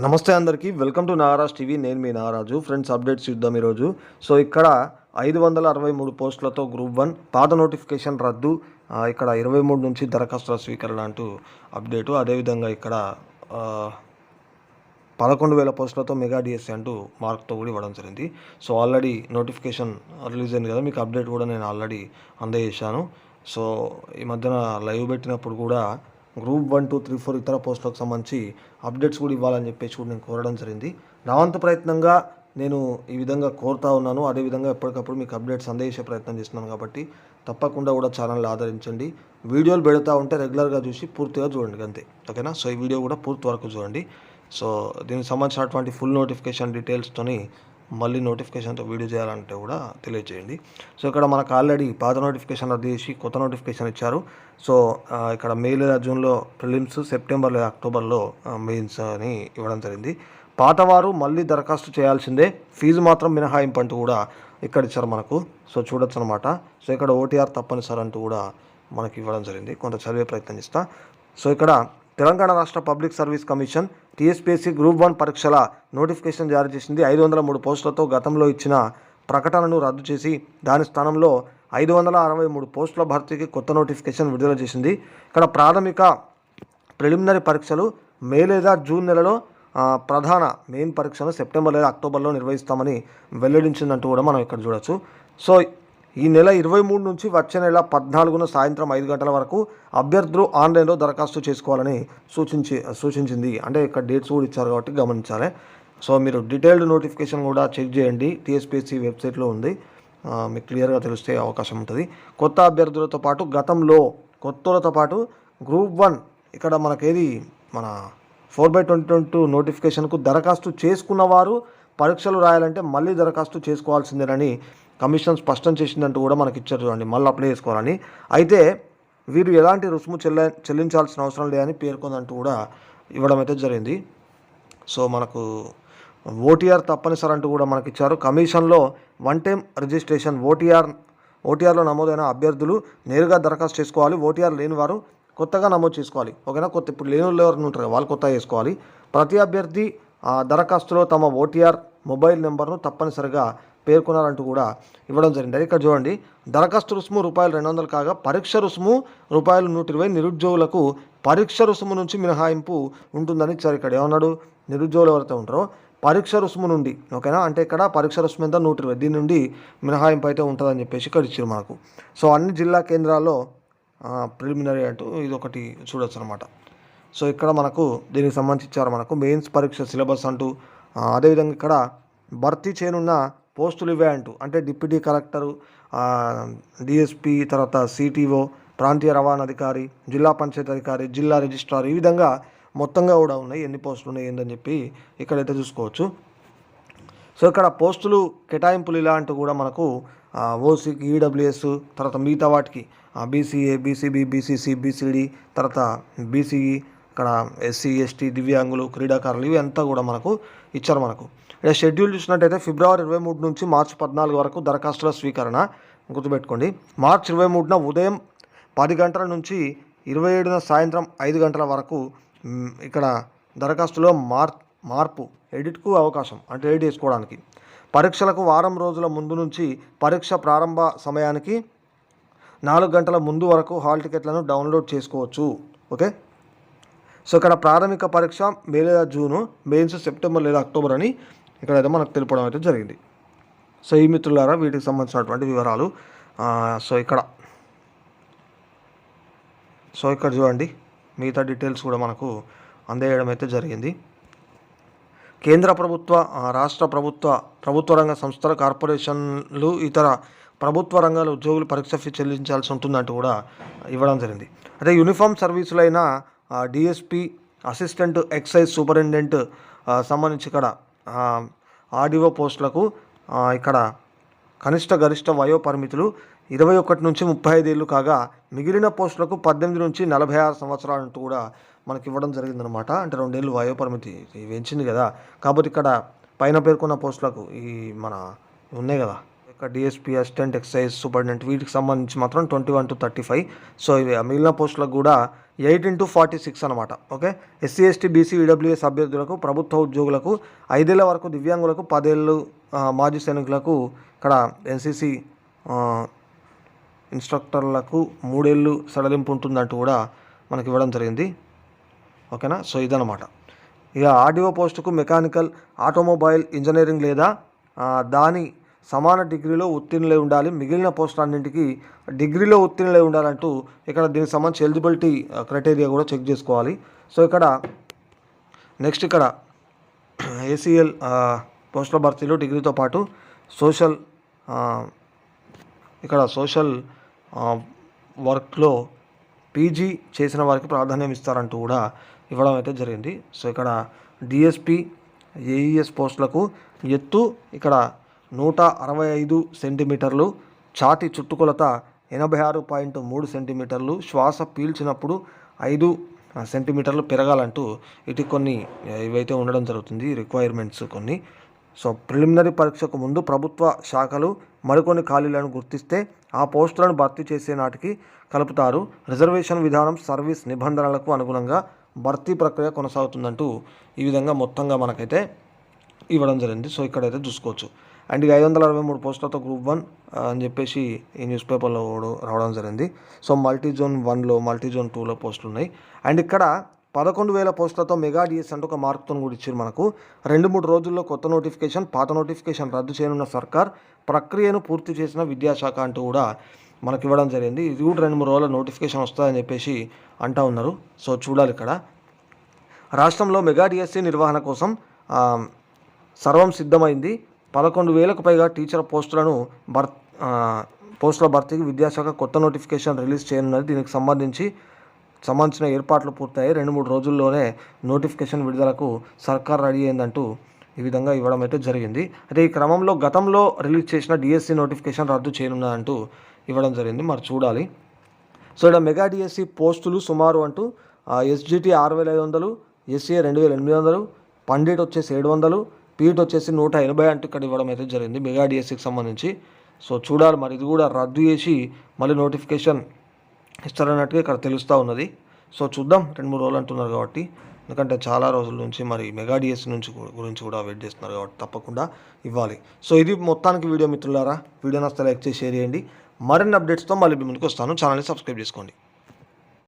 నమస్తే అందరికీ. Welcome to Naraj TV. నేను మీ నారాజు. ఫ్రెండ్స్ అప్డేట్స్ చూద్దాం ఈరోజు. సో ఇక్కడ ఐదు వందల అరవై మూడు పోస్టులతో గ్రూప్ వన్ పాత నోటిఫికేషన్ రద్దు. ఇక్కడ ఇరవై మూడు నుంచి దరఖాస్తుల స్వీకరణ అంటూ అప్డేటు. అదేవిధంగా ఇక్కడ పదకొండు వేల పోస్టులతో మెగా డిఎస్సీ అంటూ మార్క్తో కూడా ఇవ్వడం జరిగింది. సో ఆల్రెడీ నోటిఫికేషన్ రిలీజ్ అయింది కదా మీకు అప్డేట్ కూడా నేను ఆల్రెడీ అందజేశాను. సో ఈ మధ్యన లైవ్ పెట్టినప్పుడు కూడా group one two three four ఇతర పోస్టులకు సంబంధించి అప్డేట్స్ కూడా ఇవ్వాలని చెప్పేసి కూడా నేను కోరడం జరిగింది. నా వంతు ప్రయత్నంగా నేను ఈ విధంగా కోరుతా ఉన్నాను. అదేవిధంగా ఎప్పటికప్పుడు మీకు అప్డేట్స్ అందజేసే ప్రయత్నం చేస్తున్నాను కాబట్టి తప్పకుండా కూడా ఛానల్ ఆదరించండి. వీడియోలు పెడతా ఉంటే రెగ్యులర్గా చూసి పూర్తిగా చూడండి అంతే. ఓకేనా? సో ఈ వీడియో కూడా పూర్తి వరకు చూడండి. సో దీనికి సంబంధించినటువంటి ఫుల్ నోటిఫికేషన్ డీటెయిల్స్తోని మళ్ళీ నోటిఫికేషన్తో వీడియో చేయాలంటే కూడా తెలియజేయండి సో ఇక్కడ మనకు ఆల్రెడీ పాత నోటిఫికేషన్ తీసి కొత్త నోటిఫికేషన్ ఇచ్చారు. సో ఇక్కడ మే లేదా జూన్లో ప్రిలిమ్స్ సెప్టెంబర్ లేదా అక్టోబర్లో మెయిన్స్ అని ఇవ్వడం జరిగింది. పాతవారు మళ్ళీ దరఖాస్తు చేయాల్సిందే. ఫీజు మాత్రం మినహాయింపు అంటూ కూడా ఇక్కడ ఇచ్చారు మనకు. సో చూడొచ్చు అనమాట సో ఇక్కడ ఓటీఆర్ తప్పనిసరి అంటూ కూడా మనకి ఇవ్వడం జరిగింది. కొంత చదివే ప్రయత్నం చేస్తా. సో ఇక్కడ తెలంగాణ రాష్ట్ర public service commission TSPSC group one పరీక్షల నోటిఫికేషన్ జారీ చేసింది. ఐదు వందల మూడు పోస్టులతో గతంలో ఇచ్చిన ప్రకటనను రద్దు చేసి దాని స్థానంలో ఐదు వందల అరవై మూడు పోస్టుల భర్తీకి కొత్త నోటిఫికేషన్ విడుదల చేసింది. ఇక్కడ ప్రాథమిక ప్రిలిమినరీ పరీక్షలు మే లేదా జూన్ నెలలో ప్రధాన మెయిన్ పరీక్షను సెప్టెంబర్ లేదా అక్టోబర్లో నిర్వహిస్తామని వెల్లడించిందంటూ కూడా మనం ఇక్కడ చూడొచ్చు. సో ఈ నెల ఇరవై మూడు నుంచి వచ్చే నెల పద్నాలుగున సాయంత్రం ఐదు గంటల వరకు అభ్యర్థులు ఆన్లైన్లో దరఖాస్తు చేసుకోవాలని సూచించి సూచించింది. అంటే ఇక్కడ డేట్స్ కూడా ఇచ్చారు కాబట్టి గమనించాలి. సో మీరు డీటెయిల్డ్ నోటిఫికేషన్ కూడా చెక్ చేయండి. టీఎస్పీఎస్సీ వెబ్సైట్లో ఉంది. మీకు క్లియర్గా తెలిస్తే అవకాశం ఉంటుంది. కొత్త అభ్యర్థులతో పాటు గతంలో కొత్తలతో పాటు గ్రూప్ వన్ ఇక్కడ మనకేది మన four by twenty twenty two నోటిఫికేషన్కు దరఖాస్తు చేసుకున్న వారు పరీక్షలు రాయాలంటే మళ్ళీ దరఖాస్తు చేసుకోవాల్సిందేనని కమిషన్ స్పష్టం చేసిందంటూ కూడా మనకి ఇచ్చారు చూడండి. మళ్ళీ అప్లై చేసుకోవాలని. అయితే వీరు ఎలాంటి రుసుము చెల్ల చెల్లించాల్సిన అవసరం లేదని పేర్కొందంటూ కూడా ఇవ్వడం అయితే జరిగింది. సో మనకు ఓటీఆర్ తప్పనిసరి అంటూ కూడా మనకి ఇచ్చారు. కమిషన్లో వన్ టైం రిజిస్ట్రేషన్ ఓటీఆర్ ఓటీఆర్లో నమోదైన అభ్యర్థులు నేరుగా దరఖాస్తు చేసుకోవాలి. ఓటీఆర్ లేని వారు కొత్తగా నమోదు చేసుకోవాలి. ఓకేనా? కొత్త ఇప్పుడు లేని వాళ్ళు ఎవరు ఉంటారు వాళ్ళు కొత్తగా చేసుకోవాలి. ప్రతి అభ్యర్థి ఆ దరఖాస్తులో తమ ఓటీఆర్ మొబైల్ నెంబర్ను తప్పనిసరిగా పేర్కొనాలంటూ కూడా ఇవ్వడం జరిగింది. అయితే ఇక్కడ చూడండి దరఖాస్తు రుసుము రూపాయలు రెండు వందలు కాగా పరీక్ష రుసుము రూపాయలు నూట ఇరవై నిరుద్యోగులకు పరీక్ష రుసుము నుంచి మినహాయింపు ఉంటుందని ఇచ్చారు ఇక్కడ ఏమన్నాడు? నిరుద్యోగులు ఎవరైతే ఉంటారో పరీక్ష రుసుము నుండి ఓకేనా? అంటే ఇక్కడ పరీక్ష రుసుము ఎంత? నూట ఇరవై దీని నుండి మినహాయింపు అయితే ఉంటుందని చెప్పేసి ఇక్కడ ఇచ్చారు మనకు. సో అన్ని జిల్లా కేంద్రాల్లో ప్రిలిమినరీ అంటూ ఇది ఒకటి చూడొచ్చు అనమాట సో ఇక్కడ మనకు దీనికి సంబంధించి ఇచ్చారు మనకు మెయిన్స్ పరీక్ష సిలబస్ అంటూ. అదేవిధంగా ఇక్కడ భర్తీ చేయనున్న పోస్టులు ఇవే అంటూ అంటే డిప్యూటీ కలెక్టరు డిఎస్పి తర్వాత సిటీఓ ప్రాంతీయ రవాణా అధికారి జిల్లా పంచాయతీ అధికారి జిల్లా రిజిస్ట్రార్ ఈ విధంగా మొత్తంగా కూడా ఉన్నాయి. ఎన్ని పోస్టులు ఉన్నాయి ఏందని చెప్పి ఇక్కడైతే చూసుకోవచ్చు. సో ఇక్కడ పోస్టులు కేటాయింపులు ఇలా అంటూ కూడా మనకు ఓసీకి ఈడబ్ల్యూఎస్ తర్వాత మిగతా వాటికి బీసీఏ బీసీబీ బీసీసీ బీసీడీ తర్వాత బీసీఈ ఇక్కడ ఎస్సీ ఎస్టీ దివ్యాంగులు క్రీడాకారులు ఇవి అంతా కూడా మనకు ఇచ్చారు మనకు. ఇక్కడ షెడ్యూల్ చూసినట్టయితే ఫిబ్రవరి ఇరవై మూడు నుంచి మార్చి పద్నాలుగు వరకు దరఖాస్తుల స్వీకరణ గుర్తుపెట్టుకోండి. మార్చి ఇరవై మూడున ఉదయం పది గంటల నుంచి ఇరవై ఏడున సాయంత్రం ఐదు గంటల వరకు ఇక్కడ దరఖాస్తులో మార్ మార్పు ఎడిట్కు అవకాశం అంటే ఎడిట్ చేసుకోవడానికి. పరీక్షలకు వారం రోజుల ముందు నుంచి పరీక్ష ప్రారంభ సమయానికి నాలుగు గంటల ముందు వరకు హాల్ టికెట్లను డౌన్లోడ్ చేసుకోవచ్చు. ఓకే? సో ఇక్కడ ప్రాథమిక పరీక్ష మే లేదా జూను మెయిన్స్ సెప్టెంబర్ లేదా అక్టోబర్ అని ఇక్కడైతే మనకు తెలిపడం అయితే జరిగింది. సో ఈ మిత్రులారా వీటికి సంబంధించినటువంటి వివరాలు సో ఇక్కడ. సో ఇక్కడ చూడండి మిగతా డీటెయిల్స్ కూడా మనకు అందజేయడం అయితే జరిగింది. కేంద్ర ప్రభుత్వ రాష్ట్ర ప్రభుత్వ ప్రభుత్వ రంగ సంస్థల కార్పొరేషన్లు ఇతర ప్రభుత్వ రంగాల ఉద్యోగులు పరీక్ష ఫీ చెల్లించాల్సి ఉంటుందంటూ కూడా ఇవ్వడం జరిగింది. అదే యూనిఫామ్ సర్వీసులైన డిఎస్పి అసిస్టెంట్ ఎక్సైజ్ సూపరింటెండెంట్ సంబంధించి ఇక్కడ ఆర్డీఓ పోస్టులకు ఇక్కడ కనిష్ట గరిష్ట వయో పరిమితులు ఇరవై ఒకటి నుంచి ముప్పై ఐదు ఏళ్ళు కాగా మిగిలిన పోస్టులకు పద్దెనిమిది నుంచి నలభై ఆరు సంవత్సరాలు అంటూ కూడా మనకి ఇవ్వడం జరిగిందనమాట అంటే రెండేళ్ళు వయో పరిమితి పెంచింది కదా. కాబట్టి ఇక్కడ పైన పేర్కొన్న పోస్టులకు ఈ మన ఉన్నాయి కదా. ఒక డిఎస్పీ అసిస్టెంట్ ఎక్సైజ్ సూపరింటెండెంట్ వీటికి సంబంధించి మాత్రం twenty one to thirty five so ఇవి మిగిలిన పోస్టులకు కూడా ఎయిట్ ఇంటూ ఫార్టీ సిక్స్ అనమాట okay SC ST BC EWS అభ్యర్థులకు ప్రభుత్వ ఉద్యోగులకు ఐదేళ్ళ వరకు దివ్యాంగులకు పదేళ్ళు మాజీ సైనికులకు ఇక్కడ ఎన్సీసీ ఇన్స్ట్రక్టర్లకు మూడేళ్ళు సడలింపు ఉంటుందంటూ కూడా మనకి ఇవ్వడం జరిగింది. ఓకేనా సో ఇదనమాట ఇక ఆర్డీఓ పోస్టుకు మెకానికల్ ఆటోమొబైల్ ఇంజనీరింగ్ లేదా దాని సమాన డిగ్రీలో ఉత్తీర్ణులై ఉండాలి. మిగిలిన పోస్టులన్నింటికి డిగ్రీలో ఉత్తీర్ణులై ఉండాలంటూ ఇక్కడ దీనికి సంబంధించి ఎలిజిబిలిటీ క్రైటీరియా కూడా చెక్ చేసుకోవాలి. సో ఇక్కడ నెక్స్ట్ ఇక్కడ ఏసీఎల్ పోస్టుల భర్తీలో డిగ్రీతో పాటు సోషల్ ఇక్కడ సోషల్ వర్క్లో పీజీ చేసిన వారికి ప్రాధాన్యం ఇస్తారంటూ కూడా ఇవ్వడం అయితే జరిగింది. సో ఇక్కడ డిఎస్పి ఏఈఎస్ పోస్టులకు ఎత్తు ఇక్కడ నూట అరవై ఐదు సెంటీమీటర్లు ఛాతి చుట్టుకొలత ఎనభై ఆరు పాయింట్ మూడు సెంటీమీటర్లు శ్వాస పీల్చినప్పుడు ఐదు సెంటీమీటర్లు పెరగాలంటూ ఇటు కొన్ని ఇవైతే ఉండడం జరుగుతుంది రిక్వైర్మెంట్స్ కొన్ని. సో ప్రిలిమినరీ పరీక్షకు ముందు ప్రభుత్వ శాఖలు మరికొన్ని ఖాళీలను గుర్తిస్తే ఆ పోస్టులను భర్తీ చేసే నాటికి కలుపుతారు. రిజర్వేషన్ విధానం సర్వీస్ నిబంధనలకు అనుగుణంగా భర్తీ ప్రక్రియ కొనసాగుతుందంటూ ఈ విధంగా మొత్తంగా మనకైతే ఇవ్వడం జరిగింది. సో ఇక్కడైతే చూసుకోవచ్చు. అండ్ ఇక ఐదు వందల అరవై మూడు పోస్టులతో గ్రూప్ వన్ అని చెప్పేసి ఈ న్యూస్ పేపర్లో కూడా రావడం జరిగింది. సో మల్టీ జోన్ వన్లో మల్టీ జోన్ టూలో పోస్టులు ఉన్నాయి. అండ్ ఇక్కడ పదకొండు వేల పోస్టులతో మెగా డిఎస్ అంటూ ఒక మార్క్తో కూడా ఇచ్చారు మనకు. రెండు మూడు రోజుల్లో కొత్త నోటిఫికేషన్ పాత నోటిఫికేషన్ రద్దు చేయనున్న సర్కార్ ప్రక్రియను పూర్తి చేసిన విద్యాశాఖ అంటూ కూడా మనకి ఇవ్వడం జరిగింది. ఇది కూడా రెండు మూడు రోజుల నోటిఫికేషన్ వస్తుందని చెప్పేసి అంటూ ఉన్నారు. సో చూడాలి ఇక్కడ. రాష్ట్రంలో మెగా డిఎస్సీ నిర్వహణ కోసం సర్వం సిద్ధమైంది. పదకొండు వేలకు పైగా టీచర్ పోస్టులను భర్ పోస్టుల భర్తీకి విద్యాశాఖ కొత్త నోటిఫికేషన్ రిలీజ్ చేయనున్నది. దీనికి సంబంధించి సంబంధించిన ఏర్పాట్లు పూర్తయి రెండు మూడు రోజుల్లోనే నోటిఫికేషన్ విడుదలకు సర్కార్ రెడీ అయిందంటూ ఈ విధంగా ఇవ్వడం అయితే జరిగింది. అయితే ఈ క్రమంలో గతంలో రిలీజ్ చేసిన డిఎస్సి నోటిఫికేషన్ రద్దు చేయనున్నదంటూ ఇవ్వడం జరిగింది. మరి చూడాలి. సో ఇక్కడ మెగా డిఎస్సి పోస్టులు సుమారు అంటూ ఎస్జిటి ఆరు వేల ఐదు వందలు ఎస్సీఏ రెండు వేల ఎనిమిది వందలు పండిట్ వచ్చేసి ఏడు వందలు పీట్ వచ్చేసి నూట ఎనభై అంటూ ఇక్కడ ఇవ్వడం అయితే జరిగింది మెగా డిఎస్సికి సంబంధించి. సో చూడాలి మరి ఇది కూడా రద్దు చేసి మళ్ళీ నోటిఫికేషన్ ఇస్తారన్నట్టుగా ఇక్కడ తెలుస్తూ ఉన్నది. సో చూద్దాం రెండు మూడు రోజులు అంటున్నారు కాబట్టి. ఎందుకంటే చాలా రోజుల నుంచి మరి మెగా డిఎస్ నుంచి గురించి కూడా వెయిట్ చేస్తున్నారు కాబట్టి తప్పకుండా ఇవ్వాలి. సో ఇది మొత్తానికి వీడియో మిత్రులారా. వీడియో నస్తే లైక్ చేసి షేర్ చేయండి. మరిన్ని అప్డేట్స్తో మళ్ళీ ముందుకు వస్తాను. ఛానల్ని సబ్స్క్రైబ్ చేసుకోండి.